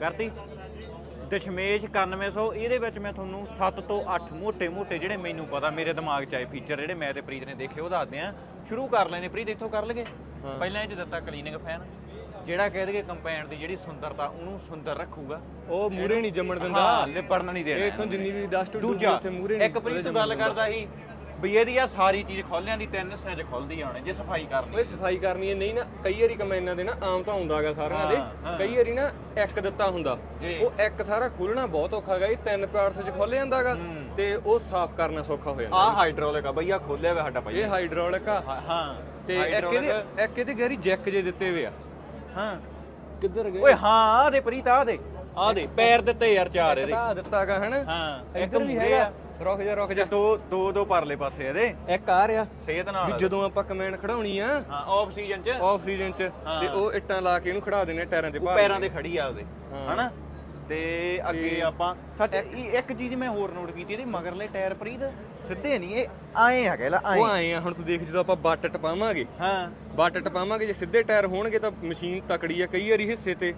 ਕਰਤੀ। ਦਸ਼ਮੇਸ਼ 9100 ਇਹਦੇ ਵਿੱਚ ਮੈਂ ਤੁਹਾਨੂੰ 7 ਤੋਂ 8 ਮੋٹے-ਮੋٹے ਜਿਹੜੇ ਮੈਨੂੰ ਪਤਾ ਮੇਰੇ ਦਿਮਾਗ 'ਚ ਆਏ ਫੀਚਰ ਜਿਹੜੇ ਮੈਂ ਤੇ ਪ੍ਰੀਤ ਨੇ ਦੇਖੇ ਉਹ ਦੱਸਦੇ ਆ ਸ਼ੁਰੂ ਕਰ ਲੈਨੇ ਪ੍ਰੀਤ ਇੱਥੋਂ ਕਰ ਲਗੇ ਪਹਿਲਾਂ ਇਹ 'ਚ ਦਿੱਤਾ ਕਲੀਨਿਕ ਫੈਨ ਜਿਹੜਾ ਕਹਿ ਦਈਏ ਕੰਪੈਨ ਦੀ ਜਿਹੜੀ ਸੁੰਦਰਤਾ ਉਹਨੂੰ ਸੁੰਦਰ ਰੱਖੂਗਾ। ਉਹ ਮੂਰੇ ਨਹੀਂ ਜੰਮਣ ਦਿੰਦਾ। ਹਾਂ ਲਿਪੜਨ ਨਹੀਂ ਦੇਣਾ। ਇੱਕ ਪ੍ਰੀਤ ਗੱਲ ਕਰਦਾ ਸੀ ਵੀ ਇਹਦੀ ਆ ਸਾਰੀ ਚੀਜ਼ ਖੋਲਿਆਂ ਦੀ ਤਿੰਨ ਹਿੱਸਿਆਂ 'ਚ ਖੁੱਲਦੀ ਆਉਣੇ ਜੇ ਸਫ਼ਾਈ ਕਰਨੀ ਓਏ ਸਫ਼ਾਈ ਕਰਨੀ ਹੈ ਨਹੀਂ ਨਾ ਕਈ ਵਾਰੀ ਕਮੈਨਾਂ ਦੇ ਨਾ ਆਮ ਤਾਂ ਹੁੰਦਾਗਾ ਸਾਰਿਆਂ ਦੇ। ਕਈ ਵਾਰੀ ਨਾ ਇੱਕ ਦਿੱਤਾ ਹੁੰਦਾ। ਜੀ। ਉਹ ਇੱਕ ਸਾਰਾ ਖੋਲਣਾ ਬਹੁਤ ਔਖਾ ਹੈਗਾ ਇਹ ਤਿੰਨ ਪਾਰਟਸ 'ਚ ਖੋਲ ਜਾਂਦਾਗਾ। ਤੇ ਉਹ ਸਾਫ਼ ਕਰਨਾ ਸੌਖਾ ਹੋ ਜਾਂਦਾ ਆ ਹਾਈਡ੍ਰੋਲਿਕ ਆ ਬਈ ਆ ਖੋਲਿਆ ਹੋਇਆ ਸਾਡਾ ਭਾਈ। ਇਹ ਹਾਈਡ੍ਰੋਲਿਕ ਆ। ਹਾਂ, ਤੇ ਇੱਕ ਇਹਦੇ ਇੱਕ ਇਹਦੇ ਗੈਰੀ ਜੈਕ ਜੇ ਦਿੱਤੇ ਹੋਏ ਆ। ਹਾਂ। ਕਿੱਧਰ ਗਏ? ਓਏ ਹਾਂ ਆ ਦੇ ਪ੍ਰੀਤ ਆ ਦੇ ਆ ਦੇ ਪੈਰ ਦਿੱਤੇ ਯਾਰ ਚਾਰ ਇਹਦੇ। ਆ ਦਿੱਤਾਗਾ ਹਨਾ? ਹਾਂ ਇੱਕ ਮੂਹਰੇ ਹੈਗਾ। ਰੁਕ ਜਾ ਰੁਕ ਜਾ। ਦੋ ਦੋ ਦੋ ਪਰਲੇ ਪਾਸੇ ਇਹਦੇ। ਇੱਕ ਆ ਰਿਹਾ। ਸਿਹਤ ਵੀ ਨਾਲ ਜਦੋਂ ਆਪਾਂ ਕਮੈਨ ਖੜਾਉਣੀ ਆ ਹਾਂ ਆਫ ਸੀਜ਼ਨ ਚ। ਆਫ ਸੀਜ਼ਨ 'ਚ। ਤੇ ਉਹ ਇੱਟਾਂ ਲਾ ਕੇ ਇਹਨੂੰ ਖੜਾ ਦਿੰਦੇ ਟਾਇਰਾਂ ਤੇ ਉਹ ਭਾਰ ਪੈਰਾਂ ਤੇ ਖੜੀ ਆ ਉਹਦੇ। ਹਨਾ? ਤੇ ਅੱਗੇ ਆਪਾਂ ਸੱਚ ਇਹ ਇੱਕ ਚੀਜ਼ ਮੈਂ ਹੋਰ ਨੋਟ ਕੀਤੀ ਇਹਦੇ ਮਗਰਲੇ ਟਾਇਰ ਪ੍ਰੀਤ ਸਿੱਧੇ ਨਹੀਂ ਇਹ ਆਏ ਹੈਗੇ ਲਾ ਉਹ ਆਏ ਆ ਹੁਣ ਤੂੰ ਦੇਖ ਜਦੋਂ ਆਪਾਂ ਬੱਟ ਟਪਾਵਾਂਗੇ। ਹਾਂ। ਬੱਟ ਟਪਾਵਾਂਗੇ ਜੇ ਸਿੱਧੇ ਟਾਇਰ ਹੋਣਗੇ ਤਾਂ ਮਸ਼ੀਨ ਤਕੜੀ ਆ ਕਈ ਵਾਰੀ ਹਿੱਸੇ ਤੇ।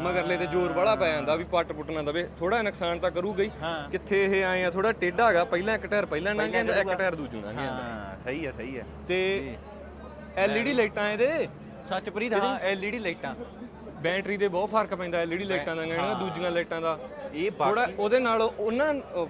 ਮਗਰਲੇ ਤੇ ਜ਼ੋਰ ਵਾਲਾ ਪੈ ਜਾਂਦਾ ਵੀ ਪੱਟ ਪੁੱਟ ਨਾ ਦਵੇ ਥੋੜਾ ਨੁਕਸਾਨ ਤਾਂ ਕਰੂਗਾ ਹੀ। ਹਾਂ। ਕਿੱਥੇ ਇਹ ਆਏ ਆ ਥੋੜਾ ਟੇਢਾ ਹੈਗਾ ਪਹਿਲਾਂ ਇੱਕ ਟਾਇਰ ਪਹਿਲਾਂ ਲੰਘ ਜਾਂਦਾ ਇੱਕ। ਟਾਇਰ ਦੂਜੂ ਲੰਘ ਜਾਂਦਾ। ਹਾਂ ਸਹੀ ਹੈ ਸਹੀ ਹੈ ਤੇ ਐਲਈਡੀ ਲਾਈਟਾਂ ਇਹਦੇ? ਸੱਚ ਪ੍ਰੀਤ ਹਾਂ ਐਲਈਡੀ ਲਾਈਟਾਂ। ਬੈਟਰੀ ਦੇ ਬਹੁਤ ਫ਼ਰਕ ਪੈਂਦਾ ਐਲਈਡੀ ਲਾਈਟਾਂ ਦਾ ਇਹਨਾਂ ਦੂਜੀਆਂ ਲਾਈਟਾਂ ਦਾ। ਇਹ ਥੋੜਾ ਬਾਕੀ ਉਹਦੇ ਨਾਲ ਉਹਨਾਂ ਉਹ-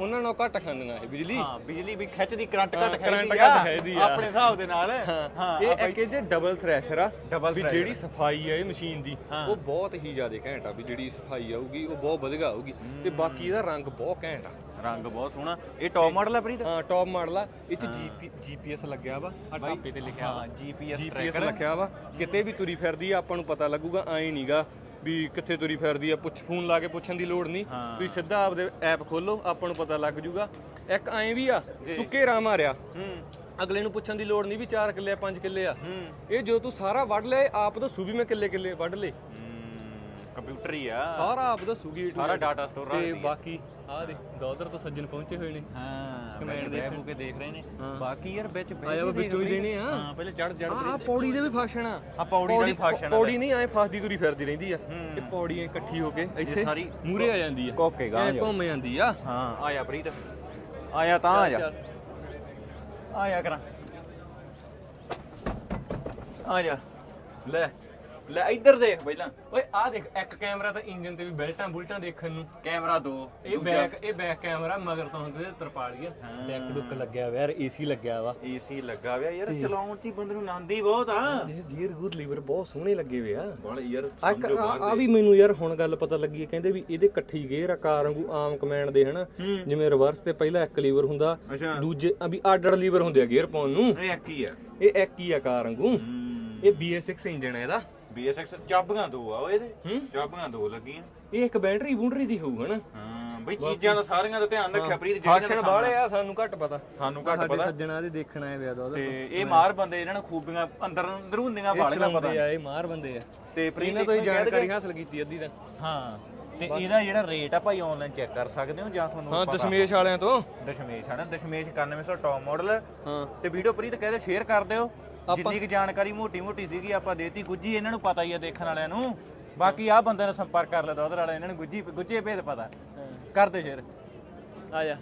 ਉਹਨਾਂ ਨਾਲੋਂ ਘੱਟ ਖਾਂਦੀਆਂ ਇਹ ਬਿਜਲੀ। ਹਾਂ ਬਿਜਲੀ ਵੀ ਖਿੱਚਦੀ ਕਰੰਟ ਹਾਂ, ਘੱਟ ਘੱਟ ਆ। ਆਪਣੇ ਹਿਸਾਬ ਦੇ ਨਾਲ। ਹਾਂ। ਇਹ ਇੱਕ ਜੇ ਡਬਲ ਥ੍ਰੈਸ਼ਰ ਆ Double ਵੀ। ਜਿਹੜੀ ਸਫ਼ਾਈ ਆ ਇਹ ਮਸ਼ੀਨ ਦੀ ਹਾਂ। ਉਹ ਬਹੁਤ ਹੀ ਜ਼ਿਆਦਾ ਘੈਂਟ ਆ ਵੀ ਜਿਹੜੀ ਸਫ਼ਾਈ ਆਊਗੀ ਉਹ ਬਹੁਤ ਵਧੀਆ ਆਊਗੀ। ਤੇ ਬਾਕੀ ਇਹਦਾ ਰੰਗ ਬਹੁਤ ਘੈਂਟ ਆ। ਰੰਗ ਬਹੁਤ ਸੋਹਣਾ। ਇਹ ਟੌਪ ਮਾਡਲ ਹੈ ਪ੍ਰੀਤ? ਹਾਂ ਟੌਪ ਮਾਡਲ ਆ। ਇਹ ਚ ਜੀਪੀਐਸ ਲੱਗਿਆ ਵਾ। ਆ ਟਾਪੇ ਤੇ ਲਿਖਿਆ ਵਾ। ਹਾਂ ਜੀਪੀਐਸ ਜੀਪੀਐਸ ਟਰੈਕਰ ਲਿਖਿਆ ਵਾ। ਕਿਤੇ ਵੀ ਤੁਰੀ ਫਿਰਦੀ ਆ ਆਪਾਂ ਨੂੰ ਪਤਾ ਲੱਗੂਗਾ ਐਂ ਨਹੀਂਗਾ ਵੀ ਕਿੱਥੇ ਤੁਰੀ ਫਿਰਦੀ ਆ ਪੁੱਛ ਫੋਨ ਲਾ ਕੇ ਪੁੱਛਣ ਦੀ ਲੋੜ ਨਹੀਂ। ਹਾਂ। ਤੁਸੀਂ ਸਿੱਧਾ ਆਪਦੇ ਐਪ ਖੋਲੋ ਆਪਾਂ ਨੂੰ ਪਤਾ ਲੱਗ ਜੂਗਾ। ਇੱਕ ਐਂ ਵੀ ਆ ਤੂੰ ਘੇਰਾ ਮਾਰਿਆ। ਹੂੰ। ਅਗਲੇ ਨੂੰ ਪੁੱਛਣ ਦੀ ਲੋੜ ਨਹੀਂ ਵੀ 4 ਕਿੱਲੇ ਆ 5 ਕਿੱਲੇ ਆ। ਹੂੰ। ਇਹ ਜੋ ਤੂੰ ਸਾਰਾ ਵੱਢ ਲਿਆ ਇਹ ਆਪ ਦੱਸੂ ਵੀ ਮੈਂ ਕਿੱਲੇ ਕਿੱਲੇ ਵੱਢ ਲੇ ਕੰਪਿਊਟਰ ਹੀ ਆ। ਸਾਰਾ ਆਪ ਦੱਸੂਗੀ ਸਾਰਾ ਡਾਟਾ ਸਟੋਰ ਤੇ ਬਾਕੀ ਆ ਦੇ ਦੋਦਰ ਤੋਂ ਸੱਜਣ ਪਹੁੰਚੇ ਹੋਏ ਨੇ। ਹਾਂ Command ਕਮੈਂਡ ਦੇਖਣ। ਦੇ ਕੇ ਦੇਖ ਰਹੇ ਨੇ। ਬਾਕੀ ਯਾਰ ਵਿੱਚ ਆਇਆ ਦੇਖ ਵਿੱਚੋਂ ਹੀ। ਦੇਣੇ ਆ। ਹਾਂ ਪਹਿਲੇ ਚੜ ਚੜ ਆ ਪੌੜੀ ਦੇ ਵੀ ਫੰਕਸ਼ਨ ਆ। ਆ ਪੌੜੀ ਦਾ ਆ ਪੌੜੀ ਨਹੀਂ ਐ ਫਸਦੀ ਤੁਰੀ ਫਿਰਦੀ ਰਹਿੰਦੀ ਆ। ਇਹ ਪੌੜੀਆਂ ਇਕੱਠੀ ਹੋ ਕੇ ਇੱਥੇ ਸਾਰੀ ਮੂਰੇ ਆ ਜਾਂਦੀ ਆ। ਕੋਕੇ ਗਾਂ ਘੁੰਮ ਜਾਂਦੀ ਆ। ਹਾਂ ਆਇਆ ਪ੍ਰੀਤ। ਆਇਆ ਤਾਂ ਆ ਜਾ। ਆਇਆ ਕਰਾਂ। ਆ ਜਾ। ਲੈ। ਲੈ ਇੱਧਰ ਦੇਖ ਪਹਿਲਾਂ। ਓਏ ਆ ਦੇਖ ਇੱਕ ਕੈਮਰਾ ਤਾਂ ਇੰਜਨ ਤੇ ਵੀ ਬੈਲਟਾਂ ਬੁਲਟਾਂ ਦੇਖਣ ਨੂੰ। ਕੈਮਰਾ ਦੋ ਇਹ ਬੈਕ ਇਹ ਬੈਕ ਕੈਮਰਾ ਮਗਰ ਤੋਂ ਹੁੰਦੇ ਤਰਪਾਲੀ ਆ ਡੈਕ ਡੁੱਕ ਲੱਗਿਆ ਵਾ ਯਾਰ ਏਸੀ ਲੱਗਿਆ ਵਾ। ਏਸੀ ਲੱਗਾ ਹੋਇਆ ਯਾਰ ਚਲਾਉਣ ਹੀ ਬੰਦੇ ਨੂੰ ਹੀ ਬਹੁਤ ਆ। ਇਹ ਗੀਅਰ ਗੂਰ ਲੀਵਰ ਬਹੁਤ ਸੋਹਣੇ ਲੱਗੇ ਵੇ ਆ। ਬੜ ਯਾਰ ਆ ਇੱਕ ਆ ਆ ਵੀ ਮੈਨੂੰ ਯਾਰ ਹੁਣ ਗੱਲ ਪਤਾ ਲੱਗੀ ਹੈ ਕਹਿੰਦੇ ਵੀ ਇਹਦੇ ਇਕੱਠੀ ਗੇਅਰ ਆ ਕਾਰ ਵਾਂਗੂ ਆਮ ਕਮਾਂਡ ਦੇ ਹਨਾ। ਜਿਵੇਂ ਰਿਵਰਸ ਤੇ ਪਹਿਲਾਂ ਇੱਕ ਲੀਵਰ ਹੁੰਦਾ ਅੱਛਾ। ਦੂਜੇ ਆ ਵੀ ਆਰਡਰ ਲੀਵਰ ਹੁੰਦੇ ਆ ਗੇਅਰ ਪਾਉਣ ਨੂੰ। ਇਹ ਇੱਕ ਹੀ ਆ। ਇਹ ਇੱਕ ਹੀ ਆ ਕਾਰ ਵਾਂਗੂ। ਇਹ BS6 ਇੰਜਨ ਹੈ ਇਹਦਾ। BSX ਚਾਬੀਆਂ ਦੋ ਆ ਉਹ ਇਹਦੇ। ਹੂੰ? ਚਾਬੀਆਂ ਦੋ ਲੱਗੀਆਂ। ਇਹ ਇੱਕ ਬੈਟਰੀ ਬੂਟਰੀ ਦੀ ਹੋਊ ਹਨਾ। ਹਾਂ ਬਈ ਚੀਜ਼ਾਂ ਦਾ ਸਾਰੀਆਂ ਦਾ ਧਿਆਨ ਰੱਖਿਆ ਪ੍ਰੀਤ ਫੰਕਸ਼ਨ ਬਾਹਲੇ ਆ ਸਾਨੂੰ ਘੱਟ ਪਤਾ। ਸਾਨੂੰ ਘੱਟ ਸਾਡੇ ਪਤਾ। ਸੱਜਣਾ ਦੇ ਦੇਖਣ ਆਏ ਵੇ ਆ ਤੇ ਇਹ ਮਾਰ ਬੰਦੇ ਇਹਨਾਂ ਨੂੰ ਖੂਬੀਆਂ ਅੰਦਰ ਅੰਦਰੂਨੀਆਂ ਵਾਲੀਆਂ ਪਤਾ ਆ ਇਹ ਮਾਰ ਬੰਦੇ ਆ। ਤੇ ਪ੍ਰੀਤ ਇਹਨਾਂ ਤੋਂ ਹੀ ਜਾਣਕਾਰੀ ਹਾਸਲ ਕੀਤੀ ਅੱਧੀ ਤਾਂ। ਹਾਂ ਤੇ ਇਹਦਾ ਜਿਹੜਾ ਰੇਟ ਆ ਭਾਈ ਆਨਲਾਈਨ ਚੈੱਕ ਕਰ ਸਕਦੇ ਹੋ ਜਾਂ ਤੁਹਾਨੂੰ ਹਾਂ ਪਤਾ ਦਸ਼ਮੇਸ਼ ਵਾਲਿਆਂ ਤੋਂ। ਦਸ਼ਮੇਸ਼ ਹੈ ਨਾ ਦਸ਼ਮੇਸ਼ 9100 ਟੌਪ ਮਾਡਲ ਹਾਂ। ਤੇ ਵੀਡੀਓ ਪ੍ਰੀਤ ਕਹਿੰਦੇ ਸ਼ੇਅਰ ਕਰ ਦਿਓ। ਜਿੰਨੀ ਕੁ ਜਾਣਕਾਰੀ ਮੋਟੀ ਮੋਟੀ ਸੀਗੀ ਆਪਾਂ ਦੇਤੀ ਗੁੱਜੀ ਇਹਨਾਂ ਨੂੰ ਪਤਾ ਹੀ ਆ ਦੇਖਣ ਵਾਲਿਆਂ ਨੂੰ। ਬਾਕੀ ਆ ਬੰਦੇ ਨਾਲ ਸੰਪਰਕ ਕਰ ਲਿਆ ਦੋਦਰ ਵਾਲਾ ਇਹਨਾਂ ਨੂੰ ਗੁੱਜੀ ਗੁੱਜੇ ਭੇਦ ਪਤਾ। ਕਰਦੇ ਸ਼ੇਅਰ। ਆ ਜਾ।